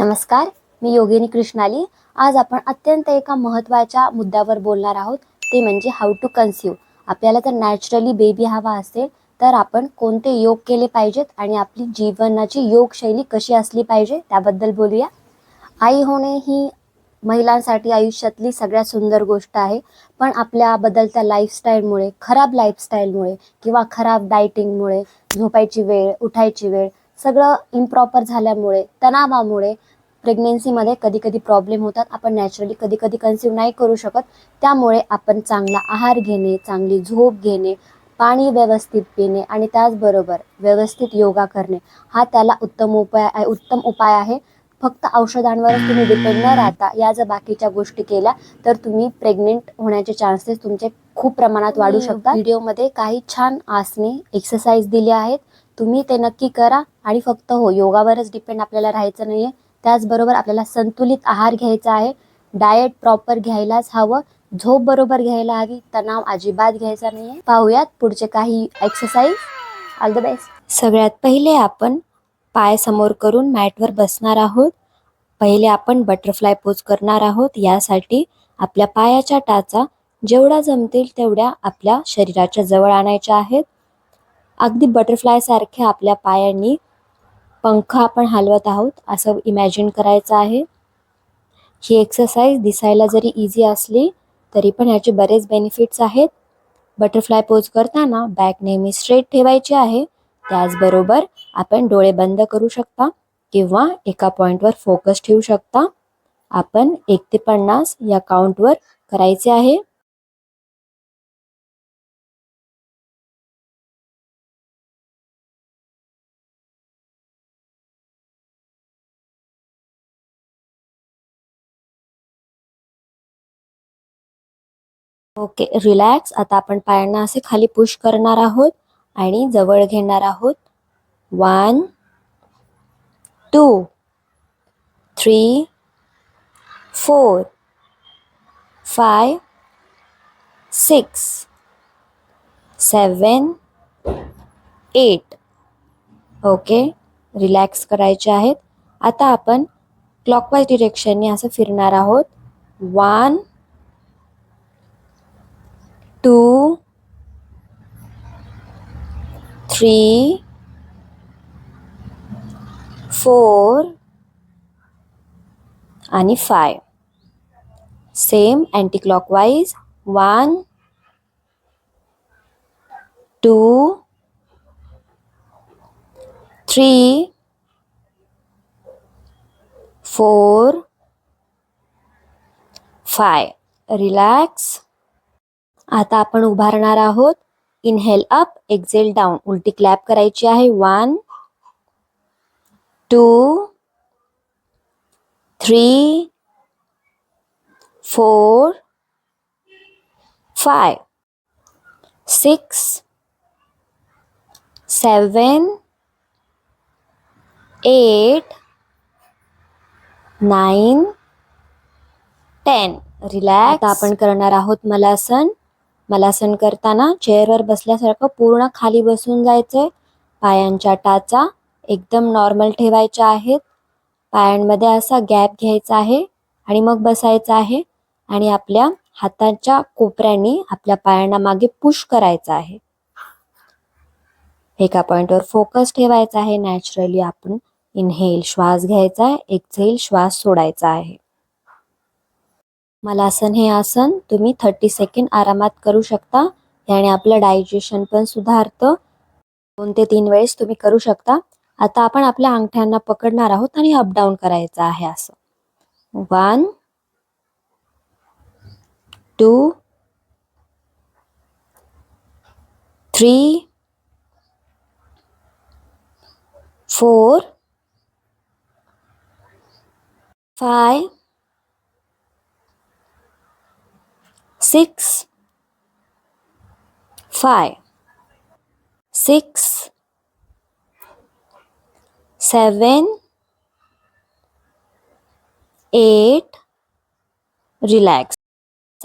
नमस्कार मी योगिनी कृष्णाली. आज आपण अत्यंत एका महत्त्वाच्या मुद्द्यावर बोलणार आहोत. ते म्हणजे हाऊ टू कन्सिव्ह आपल्याला जर नॅचरली बेबी हवा असेल तर आपण कोणते योग केले पाहिजेत आणि आपली जीवनाची योगशैली कशी असली पाहिजे त्याबद्दल बोलूया. आई होणे ही महिलांसाठी आयुष्यातली सगळ्यात सुंदर गोष्ट आहे. पण आपल्या बदलत्या लाईफस्टाईलमुळे खराब लाईफस्टाईलमुळे किंवा खराब डायटिंगमुळे झोपायची वेळ उठायची वेळ सगळं इम्प्रॉपर झाल्यामुळे तणावामुळे प्रेग्नेन्सीमध्ये कधी कधी प्रॉब्लेम होतात. आपण नॅचरली कधी कधी कन्सिव्ह नाही करू शकत. त्यामुळे आपण चांगला आहार घेणे चांगली झोप घेणे पाणी व्यवस्थित पिणे आणि त्याचबरोबर व्यवस्थित योगा करणे हा त्याला उत्तम उपाय आहे उत्तम उपाय आहे. फक्त औषधांवरच तुम्ही डिपेंड न राहता या जर बाकीच्या गोष्टी केल्या तर तुम्ही प्रेग्नेंट होण्याचे चान्सेस तुमचे खूप प्रमाणात वाढू शकतात. व्हिडिओमध्ये काही छान आसने एक्सरसाइज दिले आहेत. तुम्ही ते नक्की करा आणि फक्त हो योगावरच डिपेंड आपल्याला राहायचं नाही आहे त्याचबरोबर आपल्याला संतुलित आहार घ्यायचा आहे. डाएट प्रॉपर घ्यायलाच हवं. झोप बरोबर घ्यायला हवी. तणाव अजिबात घ्यायचा नाही आहे पाहूयात पुढचे काही एक्सरसाइज ऑल द बेस्ट सगळ्यात पहिले आपण पाय समोर करून मॅटवर बसणार आहोत. पहिले आपण बटरफ्लाय पोज करणार आहोत. यासाठी आपल्या पायाच्या टाचा जेवढ्या जमतील तेवढ्या आपल्या शरीराच्या जवळ आणायच्या आहेत. अगदी बटरफ्लायसारख्या आपल्या पायांनी पंख आपण हलवत आहोत असं इमॅजिन करायचं आहे. ही एक्सरसाइज दिसायला जरी इझी असली तरी पण याचे बरेच बेनिफिट्स आहेत. बटरफ्लाय पोज करताना बॅक नेहमी स्ट्रेट ठेवायची आहे. त्याचबरोबर आपण डोळे बंद करू शकता किंवा एका पॉईंटवर फोकस ठेवू शकता. आपण एक ते पन्नास या काउंटवर करायचे आहे. ओके रिलॅक्स आता आपण पायांना असे खाली पुश करणार आहोत आणि जवळ घेणार आहोत. One two three four five six seven eight okay relax करायचे आहेत. आता आपण क्लॉकवाईज डिरेक्शनने असं फिरणार आहोत. वन टू थ्री फोर आणि five same anticlockwise one two three four five relax आता आपण उभारणार आहोत. इनहेल अप एक्झेल डाऊन उलटी क्लॅप करायची आहे. One two three four five six seven eight nine ten relax आपण करणार आहोत मलासन. मलासन करताना चेअरवर बसल्यासारखं पूर्ण खाली बसून जायचंय. पायांच्या टाचा एकदम नॉर्मल ठेवायच्या आहेत. पायांमध्ये असा गॅप घ्यायचा आहे आणि मग बसायचं आहे आणि आपल्या हाताच्या कोपऱ्यांनी आपल्या पायांना मागे पुश करायचं आहे. एका पॉइंटवर फोकस ठेवायचा आहे. नॅचरली आपण इनहेल श्वास घ्यायचा आहे. एक्झेल श्वास सोडायचा आहे. मलासन हे आसन. तुम्ही थर्टी सेकंड आरामात करू शकता. याने आपलं डायजेशन पण सुधारतं. दोन ते तीन वेळेस तुम्ही करू शकता. आता आपण आपल्या अंगठ्यांना पकडणार आहोत आणि अपडाऊन करायचं आहे असं. One two three four five six, five, six, seven, eight relax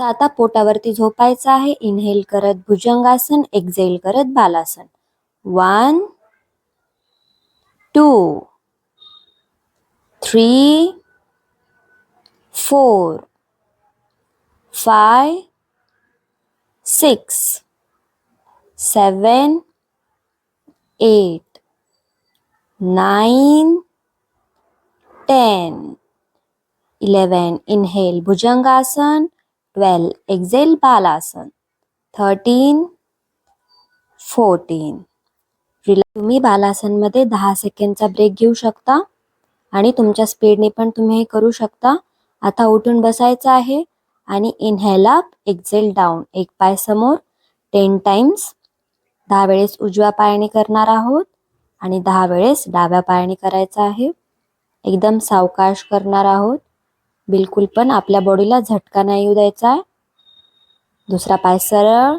आता पोटावरती झोपायचं आहे. इनहेल करत भुजंगासन एक्झेल करत balasana. One two three four five six, seven, eight, nine, ten, eleven. Inhale Bhujangasana. Twelve. Exhale Balasana. Thirteen, fourteen. तुम्ही बालासनमध्ये दहा सेकंडचा break घेऊ शकता आणि तुमच्या स्पीडने पण तुम्ही हे करू शकता आता उठून बसायचं आहे आणि इनहेल अप एक्झेल डाऊन एक पाय समोर टेन टाइम्स दहा वेळेस उजव्या पायाने करणार आहोत आणि दहा वेळेस डाव्या पायाने करायचं आहे. एकदम सावकाश करणार आहोत. बिलकुल पण आपल्या बॉडीला झटका नाही येऊ द्यायचा आहे. दुसरा पाय सरळ.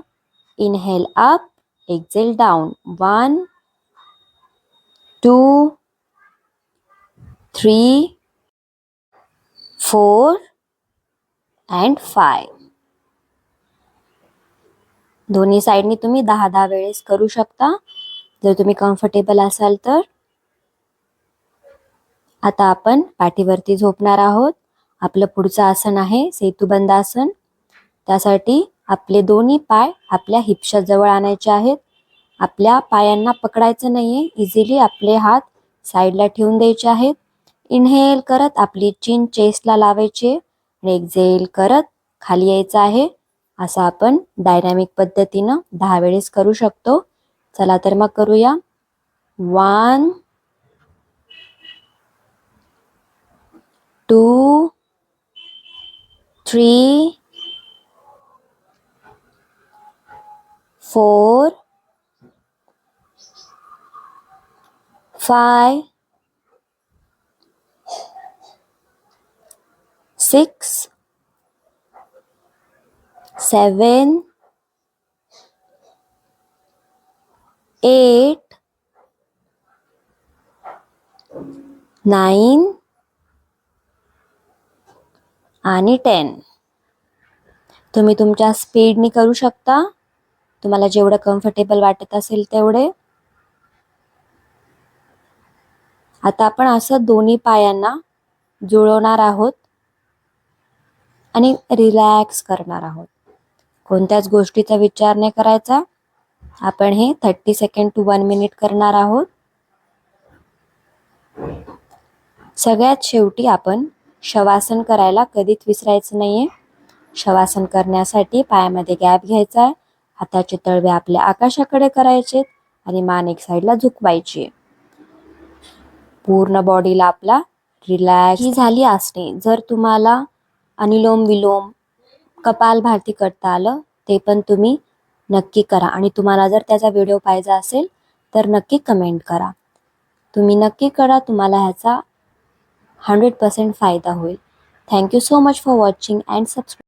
Inhale up exhale down one two three four and five. दोन्ही साईडनी तुम्ही दहा दहा वेळेस करू शकता. जर तुम्ही कम्फर्टेबल असाल तर. आता आपण पाठीवरती झोपणार आहोत. आपलं पुढचं आसन आहे सेतुबंद आसन. त्यासाठी आपले दोन्ही पाय आपल्या हिपच्या जवळ आणायचे आहेत. आपल्या पायांना पकडायचं नाहीये. इझिली आपले हात साईडला ठेवून द्यायचे आहेत. इनहेल करत आपली चिन चेस्टला लावायचे. आणि एक्झेल करत खाली यायचं आहे. असं आपण डायनॅमिक पद्धतीनं दहा वेळेस करू शकतो. चला तर मग करूया. One two three four five six, seven, eight, nine आणि टेन तुम्ही तुमच्या स्पीडनी करू शकता. तुम्हाला जेवढं कम्फर्टेबल वाटत असेल तेवढे. आता आपण असं दोन्ही पायांना जुळवणार आहोत. आणि रिलॅक्स करणार आहोत. कोणत्याच गोष्टीचा विचार नाही करायचा. आपण हे thirty second to one minute करणार आहोत. सगळ्यात शेवटी आपण शवासन करायला कधीच विसरायचं नाहीये. शवासन करण्यासाठी पायामध्ये गॅप घ्यायचा आहे. हाताचे तळवे आपल्या आकाशाकडे करायचे आणि मान एक साईडला झुकवायची पूर्ण बॉडीला आपला रिलॅक्स ही झाली असणे जर तुम्हाला अनुलोम विलोम कपाल भारती करता आलं ते पण तुम्ही नक्की करा. आणि तुम्हाला जर त्याचा व्हिडिओ पाहिजे असेल तर नक्की कमेंट करा. तुम्ही नक्की करा तुम्हाला ह्याचा हंड्रेड पर्सेंट फायदा होईल. Thank you so much for watching and subscribe